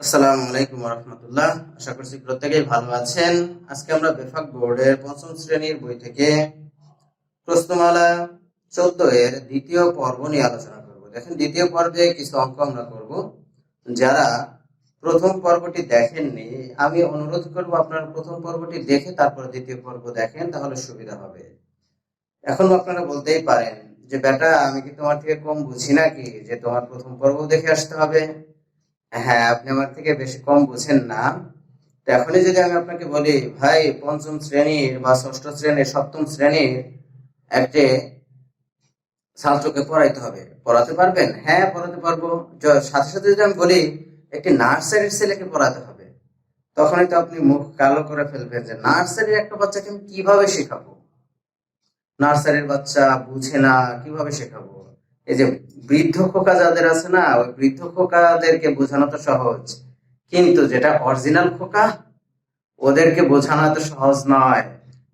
আসসালামু আলাইকুম রহমতুল্লাহ আশা করছি প্রত্যেকেই ভালো আছেন। আজকে আমরা বেফাক বোর্ডের পঞ্চম শ্রেণির বই থেকে প্রশ্নমালা চোদ্দ এর দ্বিতীয় পর্ব নিয়ে আলোচনা করব। দেখেন, দ্বিতীয় পর্বে কিছু অঙ্ক আমরা করব। যারা প্রথম পর্বটি দেখেননি, আমি অনুরোধ করব আপনারা প্রথম পর্বটি দেখে তারপর দ্বিতীয় পর্ব দেখেন, তাহলে সুবিধা হবে। এখন আপনারা বলতেই পারেন যে, বেটা, আমি কি তোমার থেকে কম বুঝি নাকি যে তোমার প্রথম পর্ব দেখে আসতে হবে? হ্যাঁ আপনি আমার থেকে বেশি কম বুঝেন না। তো এখনই যদি আমি আপনাকে বলি, ভাই, পঞ্চম শ্রেণির বা ষষ্ঠ শ্রেণির, সপ্তম শ্রেণির একটি ছাত্রকে পড়াইতে হবে। পড়াতে পারবেন? হ্যাঁ পড়াতে পারব। সাথে সাথে যদি আমি বলি, একটি নার্সারির ছেলেকে পড়াতে হবে। তখনই তো আপনি মুখ কালো করে ফেলবেন যে, নার্সারির একটা বাচ্চাকে আমি কীভাবে শেখাবো? নার্সারির বাচ্চা বুঝে না, কীভাবে শেখাবো? এই যে বৃদ্ধ খোকা যাদের আছে না, ওই বৃদ্ধ খোকাদেরকে বোঝানো তো সহজ। কিন্তু যেটা অরিজিনাল খোকা, ওদেরকে বোঝানো তো সহজ নয়,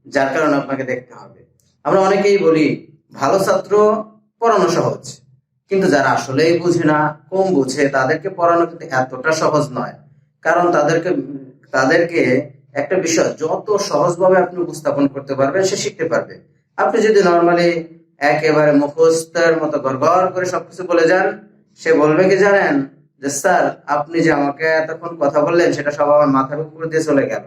যার কারণে আপনাকে দেখতে হবে। আমরা অনেকেই বলি, ভালো ছাত্র পড়ানো সহজ। কিন্তু যারা আসলেই বুঝে না, কম বুঝে, তাদেরকে পড়ানো কিন্তু এতটা সহজ নয়। কারণ তাদেরকে তাদেরকে একটা বিষয়, যত সহজভাবে আপনি উপস্থাপন করতে পারবেন, সে শিখতে পারবে। আপনি যদি নর্মালি একেবারে মুখস্থের মতো গড়গড় করে সবকিছু বলে যান। সে বলবে কি জানেন? যে, স্যার, আপনি যে আমাকে এতক্ষণ কথা বললেন, সেটা সব আমার মাথার উপর দিয়ে চলে গেল।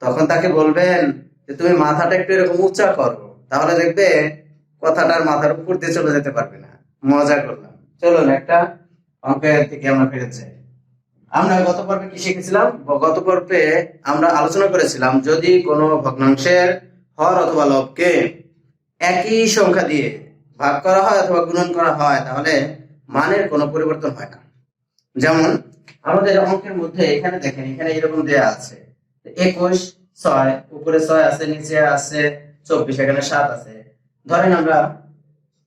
তখন তাকে বলবেন যে, তুমি মাথাটা একটু এরকম উঁচা করো, তাহলে দেখবে কথাটার মাথার উপর দিয়ে চলে যেতে পারবে না। মজা করলাম। চলুন, একটা অঙ্কের থেকে আমরা ফিরে যাই। আমরা গত পর্বে কি শিখেছিলাম? গত পর্বে আমরা আলোচনা করেছিলাম যদি কোনো ভগ্নাংশের হর অথবা লবকে একই সংখ্যা দিয়ে ভাগ করা হয় অথবা গুণন করা হয়, তাহলে মানের কোনো পরিবর্তন হয় না। যেমন আমাদের অঙ্কের মধ্যে এখানে দেখেন, এখানে এরকম দেয়া আছে, একুশ, ছয়, উপরে ছয় আছে, নিচে আছে, চব্বিশ, এখানে সাত আছে। ধরেন আমরা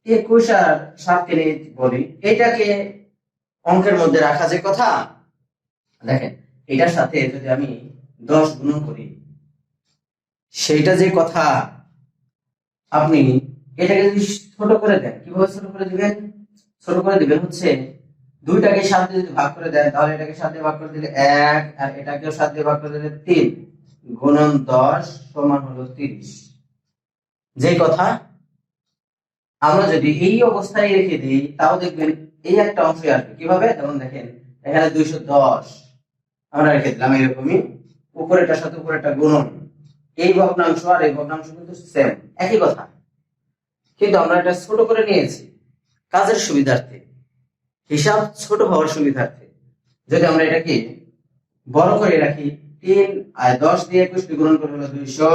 একুশ আর সাতকে নিয়ে বলি, এটাকে অঙ্কের মধ্যে রাখা যে কথা, দেখেন, এটার সাথে যদি আমি দশ গুণ করি, সেইটা যে কথা আপনি এটাকে যদি ছোট করে দেন, কীভাবে ছোট করে দিবেন? ছোট করে দিবেন হচ্ছে দুইটাকে সাত দিয়ে যদি ভাগ করে দেন, তাহলে এটাকে সাত দিয়ে ভাগ করে দিলে এক, আর এটাকেও সাত দিয়ে ভাগ করে দিলে তিন। গুণন দশ সমান হলো তিরিশ। যে কথা আমরা যদি এই অবস্থায় রেখে দিই, তাও দেখবেন এই একটা অংশই আসবে। কীভাবে? যেমন দেখেন, এখানে দুইশো দশ আমরা রেখে দিলাম, এরকমই। উপরেটার সাথে উপরেটা গুণন। এই ভগ্নাংশ আর এই ভগ্নাংশ কিন্তু সেম একই কথা। কিন্তু আমরা এটা ছোট করে নিয়েছি কাজের সুবিধার্থে, হিসাব ছোট হওয়ার সুবিধার্থে। যদি আমরা এটাকে বড় করে রাখি, তিন আর দশ দিয়ে একুশকে গুণন করে হলো দুইশো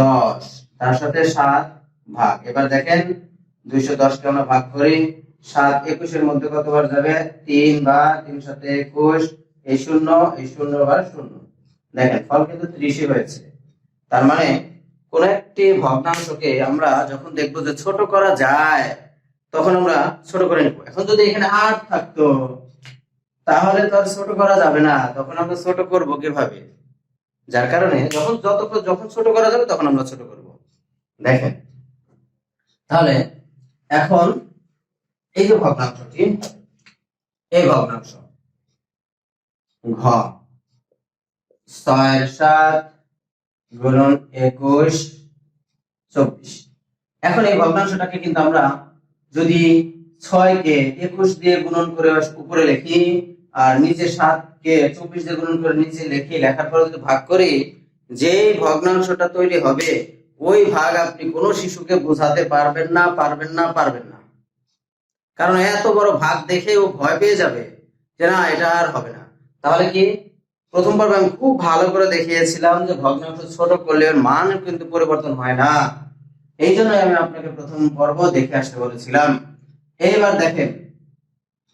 দশ, তার সাথে সাত ভাগ। এবার দেখেন, দুইশো দশকে আমরা ভাগ করি, সাত একুশের মধ্যে কতবার যাবে? তিন বা তিন সাথে একুশ, এই শূন্য এই শূন্য বার শূন্য। দেখেন ফল কিন্তু ত্রিশই হয়েছে। তার মানে কোন একটি ভগ্নাংশকে আমরা যখন দেখব যে ছোট করা যায়, তখন আমরা ছোট করে নিব। এখন যদি এখানে আট থাকতো, তাহলে তো আর ছোট করা যাবে না। তখন আমরা ছোট করব কীভাবে? যার কারণে যখন যত যখন ছোট করা যাবে, তখন আমরা ছোট করব। দেখেন, তাহলে এখন এই যে ভগ্নাংশটি, এই ভগ্নাংশ, ঘ। ছয়, সাত, গুণন একুশ, চব্বিশ। এখন এই ভগ্নাংশটাকে কিন্তু আমরা যদি ছয়কে একুশ দিয়ে গুণন করে উপরে লিখি, আর নিচে সাতকে চব্বিশ দিয়ে গুণন করে নিচে লিখি, লেখার পরে যদি ভাগ করি যে ভগ্নাংশটা তৈরি হবে, ওই ভাগ আপনি কোনো শিশুকে বোঝাতে পারবেন না পারবেন না পারবেন না। কারণ এত বড় ভাগ দেখে ও ভয় পেয়ে যাবে যে না, এটা আর হবে না। তাহলে কি? প্রথম পর্বে আমি খুব ভালো করে দেখিয়েছিলাম যে ভগ্নাংশ ছোট করলে এর মান কিন্তু পরিবর্তন হয় না। এই জন্য আমি আপনাকে প্রথম পর্ব দেখে আসতে বলেছিলাম। এইবার দেখেন,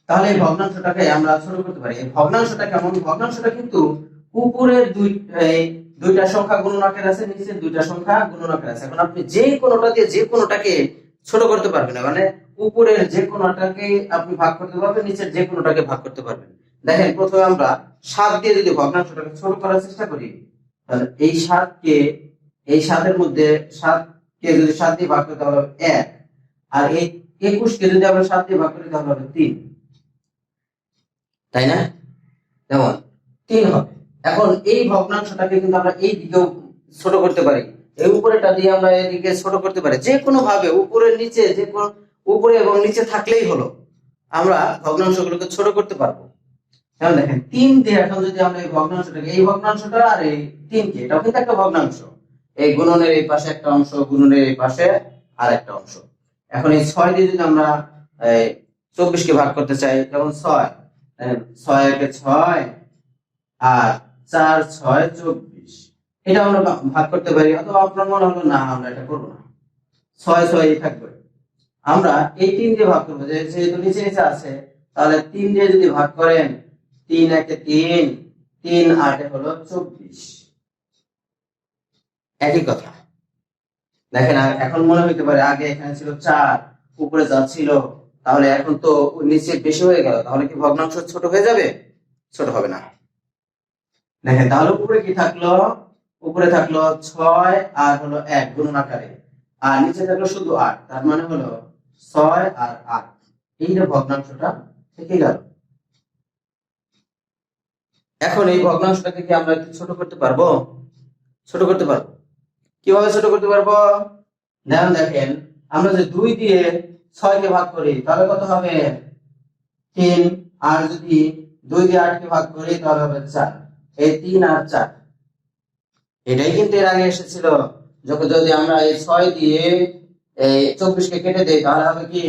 তাহলে এই ভগ্নাংশটাকে আমরা ছোট করতে পারি। এই ভগ্নাংশটা কেমন? ভগ্নাংশটা কিন্তু উপরের দুই দুইটা সংখ্যা গুণনাকের আছে, নিচের দুইটা সংখ্যা গুণনাকের আছে। এখন আপনি যে কোনোটা দিয়ে যে কোনোটাকে ছোট করতে পারবেন মানে উপরের যে কোনোটাকে আপনি ভাগ করতে পারবেন, নিচের যে কোনোটাকে ভাগ করতে পারবেন। দেখেন, প্রথমে আমরা সাত দিয়ে যদি ভগ্নাংশটাকে ছোট করার চেষ্টা করি, তাহলে এই সাতকে এই সাতের মধ্যে সাতকে যদি সাত দিয়ে ভাগ করতে হবে এক। আর এই একুশকে যদি আমরা সাত দিয়ে ভাগ করি তাহলে হবে তিন। তাই না? যেমন তিন হবে। এখন এই ভগ্নাংশটাকে কিন্তু আমরা এই দিকেও ছোট করতে পারি। এই উপরেটা দিয়ে আমরা এদিকে ছোট করতে পারি। যে কোনো ভাবে উপরে, নিচে, যে কোনো উপরে এবং নিচে থাকলেই হলো। আমরা ভগ্নাংশগুলোকে ছোট করতে পারব। এখন দেখেন তিন দিয়ে এখন যদি আমরা এই ভগ্নাংশটাকে, এই ভগ্নাংশটা আর এই তিনকে এটাও কিন্তু একটা ভগ্নাংশ। এই গুণনের এই পাশে একটা অংশ, গুণনের এই পাশে আর একটা অংশ। এখন এই ছয় দিয়ে যদি আমরা চব্বিশ কে ভাগ করতে চাই, যেমন ছয় ছয় একে ছয় আর চার, ছয়, চব্বিশ। এটা আমরা ভাগ করতে পারি, অথবা আপনার মনে হলো, না, আমরা এটা করব না। ছয় ছয় থাকবে। আমরা এই তিন দিয়ে ভাগ করব যেহেতু নিচে নিচে আছে, তাহলে তিন দিয়ে যদি ভাগ করেন তিন একে তিন তিন আটে হলো চব্বিশ। একই কথা। দেখেন এখন মনে হইতে পারে আগে এখানে ছিল চার, উপরে যা ছিল, তাহলে এখন তো নিচে বেশি হয়ে গেল, তাহলে কি ভগ্নাংশ ছোট হয়ে যাবে? ছোট হবে না। দেখেন, তাহলে উপরে কি থাকল? উপরে থাকল ছয় আর হলো এক, গুণন আকারে। আর নিচে থাকল শুধু আট, তার মানে হলো ছয় আর আট। এই ভগ্নাংশটা থেকে গেল। এখন এই ভগ্নাংশটাকে কি আমরা ছোট করতে পারব? ছোট করতে পারব। কীভাবে ছোট করতে পারব? যেমন দেখেন, আমরা যে দুই দিয়ে ছয়কে ভাগ করি, তাহলে কত হবে? তিন। আর যদি দুই দিয়ে আটকে ভাগ করি, তাহলে হবে চার। এই তিন আর চার। এটাই কিন্তু এর আগে এসেছিল। যখন যদি আমরা এই ছয় দিয়ে এই চব্বিশকে কেটে দেই, তাহলে হবে কি?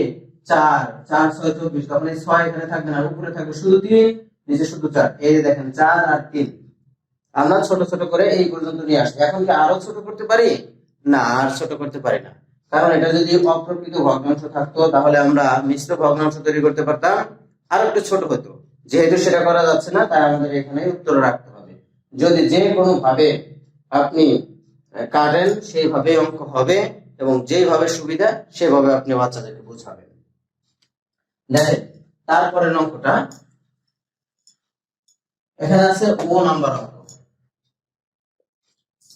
চার। চার, ছয়, চব্বিশ। তখন এই ছয় এখানে থাকবে না, উপরে থাকবে শুধু তিন। নিচে শুধু চার। এই দেখেন, চার আর তিন। আমরা ছোট ছোট করে এই পর্যন্ত নিয়ে আসছি এখন কি আরও ছোট করতে পারি? না, আর ছোট করতে পারি না। কারণ এটা যদি অপ্রকৃত ভগ্নাংশ থাকতো, তাহলে আমরা মিশ্র ভগ্নাংশ তৈরি করতে পারতাম। আর একটু ছোট হতো। যেহেতু সেটা করা যাচ্ছে না, তাই আমাদের এখানে উত্তর রাখতে হবে। যদি যে কোনো ভাবে আপনি কাটেন, সেইভাবে অঙ্ক হবে এবং যেভাবে সুবিধা, সেভাবে আপনি বাচ্চাদেরকে বোঝাবেন। দেখেন, তারপরের অঙ্কটা এখানে আছে ও নাম্বার অঙ্ক।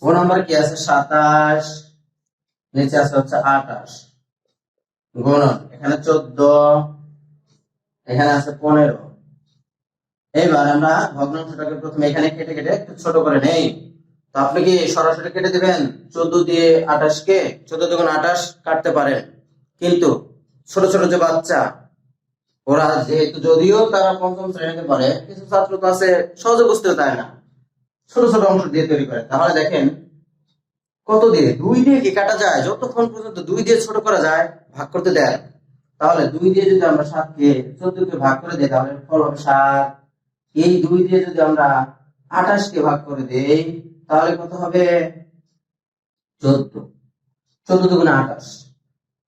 ও নাম্বার কি আছে? সাতাশ। নিচে আছে হচ্ছে আঠাশ। গুণন, এখানে চোদ্দ। এখানে আছে পনেরো। এইবার আমরা ভগ্নাংশটাকে প্রথমে এখানে কেটে কেটে একটু ছোট করে নেই। তো আপনি কি সরাসরি কেটে দিবেন? চোদ্দ দিয়ে আঠাশকে? চোদ্দ দুগুণ আঠাশ কাটতে পারেন। কিন্তু ছোট ছোট যে বাচ্চা ওরা যেহেতু যদিও তারা পঞ্চম শ্রেণীতে পড়ে, কিছু ছাত্র আছে সহজে বুঝতে চায় না। ছোট ছোট অংশ দিয়ে তৈরি করে। তাহলে দেখেন, কত দিয়ে? দুই দিয়ে কি কাটা যায়? যতক্ষণ পর্যন্ত দুই দিয়ে ছোট করা যায়, ভাগ করতে দেয় তাহলে দুই দিয়ে যদি আমরা সাতকে চোদ্দকে ভাগ করে দিই, তাহলে ফল হবে সাত। এই দুই দিয়ে যদি আমরা আঠাশকে ভাগ করে দেই, তাহলে কত হবে? চোদ্দ। চোদ্দ দুগুণে আঠাশ।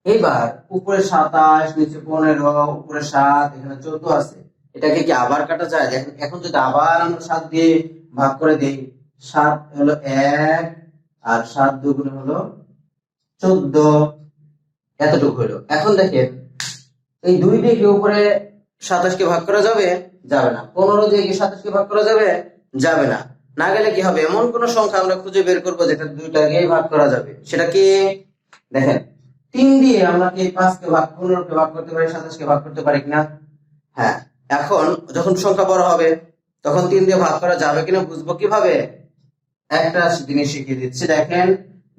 এবার উপরে সাতাশ, নিচে পনেরো, উপরে সাত, এখানে চোদ্দ আছে। এটাকে কি আবার কাটা যায়? দেখেন, এখন যদি আবার আমরা সাত দিয়ে ভাগ করে দিই, সাত হলো এক আর সাত দুগুণে হলো চোদ্দ। এতটুকু হলো। এখন দেখেন, এই দুই দিয়ে কি উপরে সাতাশকে ভাগ করা যাবে? যাবে না। পনেরো দিয়ে কি সাতাশকে ভাগ করা যাবে? যাবে না। না গেলে কি হবে? এমন কোন সংখ্যা আমরা খুঁজে বের করব যেটা দুইটাকে ভাগ করা যাবে। সেটা কি? দেখেন তিন দিয়ে আমরা কি পাঁচকে ভাগ, পনেরোকে ভাগ করতে পারি, সাতাশকে ভাগ করতে পারি কিনা? হ্যাঁ এখন যখন সংখ্যা বড় হবে, তখন তিন দিয়ে ভাগ করা যাবে কিনা বুঝব কীভাবে? একটা জিনিস শিখিয়ে দিচ্ছি, দেখেন,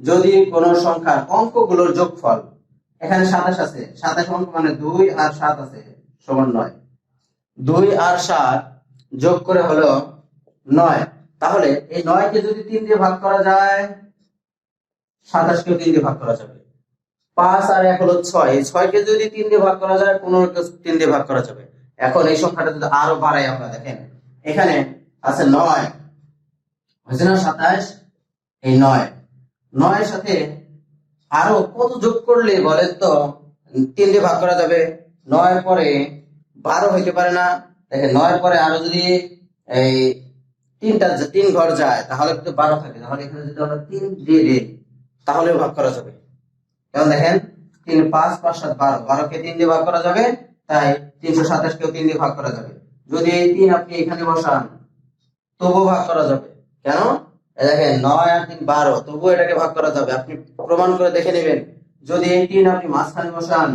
যদি কোন সংখ্যার অঙ্কগুলোর যোগফল, এখানে সাতাশ আছে, সাতাশ অঙ্ক মানে দুই আর সাত আছে, সমান নয়। দুই আর সাত যোগ করে হলো নয়। তাহলে এই নয়কে যদি তিন দিয়ে ভাগ করা যায় সাতাশকে তিন দিয়ে ভাগ করা যাবে। পাঁচ আর এক হলো ছয়। এই ছয়কে যদি তিন দিয়ে ভাগ করা যায় পনেরোকে তিন দিয়ে ভাগ করা যাবে। এখন এই সংখ্যাটা যদি আরও বাড়াই আমরা, দেখেন। এখানে আছে নয়। হয়েছে না সাতাশ? এই নয়। নয়ের সাথে আরও কত যোগ করলে বলেন তো, তিন দিয়ে ভাগ করা যাবে? নয় পরে বারো হইতে পারে না। দেখেন নয়ের পরে আরও যদি এই তিনটা, তিন ঘর যায়, তাহলে কিন্তু বারো থাকে। তাহলে এখানে যদি আমরা তিন দিয়ে দিই তাহলে ভাগ করা যাবে। যেমন দেখেন, তিন, পাঁচ পাঁচ, সাত, বারো। বারোকে তিন দিয়ে ভাগ করা যাবে, তাই তিনশো সাতাশকেও তিন দিয়ে ভাগ করা যাবে। যদি এই তিন আপনি এখানে বসান, তবুও ভাগ করা যাবে। কেন? দেখেন, নয় আর তিন, বারো। তবুও এটাকে ভাগ করা যাবে। আপনি প্রমাণ করে দেখে নেবেন। যদি এই তিন আপনি মাঝখানে বসান,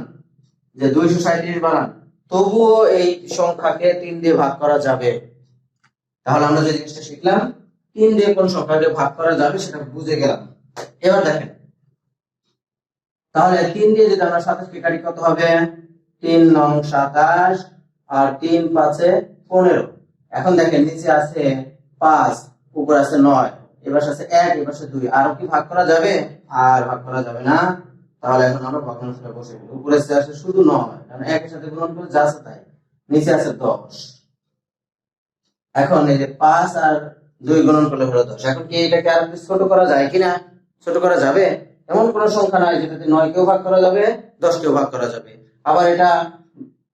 যে দুইশো সাঁত্রিশ বানান, তবুও এই সংখ্যাকে তিন দিয়ে ভাগ করা যাবে। তাহলে আমরা যে জিনিসটা শিখলাম, তিন দিয়ে কোন সংখ্যাকে ভাগ করা যাবে সেটা বুঝে গেলাম। এবার দেখেন তাহলে তিন দিয়ে যদি আমরা সাতাশকে কাটি, কত হবে? তিন নং সাতাশ আর তিন পাঁচে পনেরো। এখন দেখেন, নিচে আছে পাঁচ, উপর আছে নয় এবার আছে এক এবার দুই। আরও কি ভাগ করা যাবে? আর ভাগ করা যাবে না। তাহলে এখন আমরা ভগ্নাংশটা বসে দিই উপরে আছে শুধু নয়, কারণ একের সাথে গুণন করে যা আছে তাই। নিচে আছে দশ। এখন এই যে পাঁচ আর দুই গুণন করলে হলো দশ। এখন কি এটাকে আর ছোট করা যায় কিনা? ছোট করা যাবে? এমন কোন সংখ্যা নাই যেটাতে নয় কেও ভাগ করা যাবে দশ কেও ভাগ করা যাবে। আবার এটা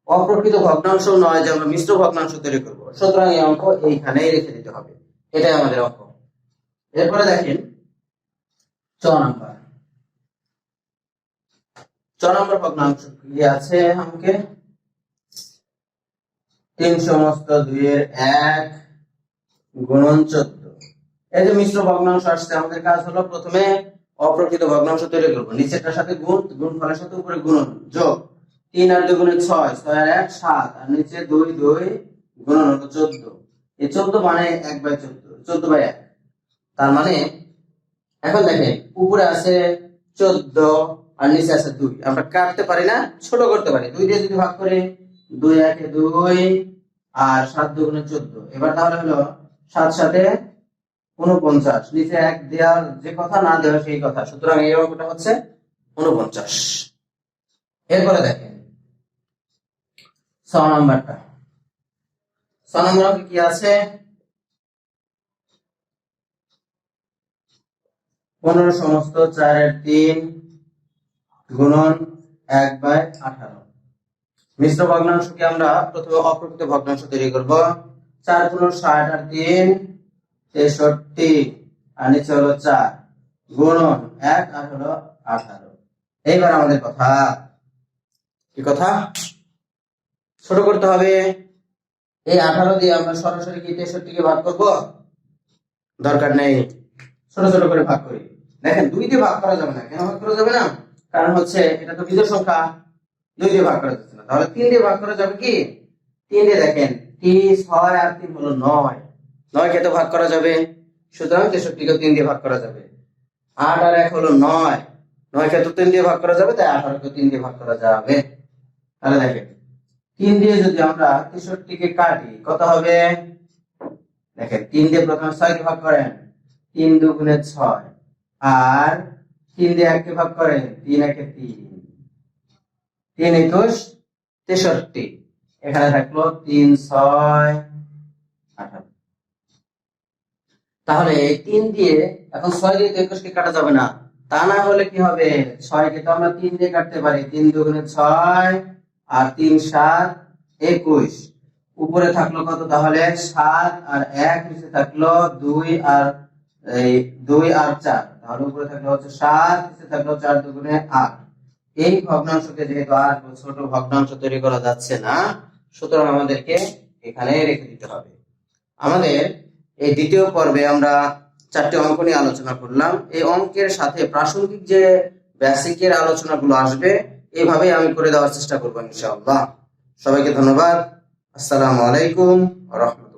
অপ্রকৃত ভগ্নাংশ নয় যে আমরা মিশ্র ভগ্নাংশ তৈরি করব। সুতরাং এই অঙ্ক এইখানেই রেখে দিতে হবে। এটাই আমাদের অঙ্ক। এরপরে দেখেন চ নাম্বার। চ নম্বর ভগ্নাংশ কি আছে আমাকে? তিন সমস্ত দুইয়ের এক গুণন চোদ্দ। এই যে মিশ্র ভগ্নাংশ আসছে, আমাদের কাজ হলো প্রথমে অপ্রকৃত ভগ্নাংশ তৈরি করব। নিচেরটার সাথে গুণ গুণ ফলের সাথে উপরে গুণন। যোগ। তিন আর দুই গুণে ছয় ছয় আর এক, সাত। আর নিচে দুই দুই গুণন হলো চোদ্দ। এই চোদ্দ মানে এক বাই চোদ্দ চোদ্দ বাই এক। তার মানে এখন দেখেন, উপরে আছে চোদ্দ আর নিচে আছে দুই। আমরা কাটতে পারি না, ছোট করতে পারি। দুই দিয়ে যদি ভাগ করি, দুই একে দুই আর সাত দুগুণে চোদ্দ। এবার তাহলে হলো সাত সাথে উনপঞ্চাশ নিচে এক দেওয়ার যে কথা, না দেওয়া সেই কথা। সুতরাং এই অঙ্কটা হচ্ছে উনপঞ্চাশ এরপরে দেখেন, ছ নম্বরটা। ছ নম্বর অঙ্কে কি আছে? পনেরো সমস্ত চারের তিন গুণন এক বাই আঠারো। মিশ্র ভগ্নাংশকে আমরা প্রথমে অপ্রকৃত ভগ্নাংশ তৈরি করব। চার পনেরো ষাট আর তিন তেষট্টি। আর হলো চার। গুণন এক আর হলো আঠারো। এইবার আমাদের কথা। কি কথা? ছোট করতে হবে। এই আঠারো দিয়ে আমরা সরাসরি কি তেষট্টিকে ভাগ করব? দরকার নেই। ছোট ছোট করে ভাগ করি। দেখেন, দুই দিয়ে ভাগ করা যাবে না। কেন ভাগ করা যাবে না? কারণ হচ্ছে এটা তো বিজয় সংখ্যা। দুই দিয়ে ভাগ করা যাচ্ছে না। তাহলে তিন দিয়ে ভাগ করা যাবে কি? তিন দিয়ে দেখেন, তিন, ছয় আর তিন হলো নয়। নয় তো ভাগ করা যাবে? সুতরাং তেষট্টিকে তিন দিয়ে ভাগ করা যাবে। আট আর এক হলো নয়। নয় তো তিন দিয়ে ভাগ করা যাবে, তাই আঠারোকে তিন দিয়ে ভাগ করা যাবে। তাহলে দেখেন, তিন দিয়ে যদি আমরা তেষট্টিকে কাটি, কত হবে? দেখেন, তিন দিয়ে প্রথমে ছয় কে ভাগ করেন? তিন দুগুণে ছয়। আর তিন দিয়ে এককে ভাগ করেন? তিন একে তিন। তিন একুশ, তেষট্টি। এখানে থাকল তিন, ছয়, আঠারো। তাহলে এই তিন দিয়ে এখন ছয় দিয়ে তো একুশকে কাটা যাবে না। তা না হলে কি হবে? ছয়কে তো আমরা তিন দিয়ে কাটতে পারি। তিন দুগুণে ছয় আর তিন সাত একুশ। উপরে থাকল কত? তাহলে সাত আর এক নিচে থাকল দুই আর এই দুই আর চার। তাহলে উপরে থাকল হচ্ছে সাত, নিচে থাকল চার দুগুণে আট। এই ভগ্নাংশকে যেহেতু আর ছোট ভগ্নাংশ তৈরি করা যাচ্ছে না, সুতরাং আমাদেরকে এখানে রেখে দিতে হবে। আমাদের এই দ্বিতীয় পর্বে আমরা চারটি অঙ্ক নিয়ে আলোচনা করলাম। এই অঙ্কের সাথে প্রাসঙ্গিক যে বেসিকের আলোচনাগুলো আসবে এইভাবেই আমি করে দেওয়ার চেষ্টা করব ইনশাআল্লাহ। সবাইকে ধন্যবাদ। আসসালামু আলাইকুম রহমতুল্লাহ।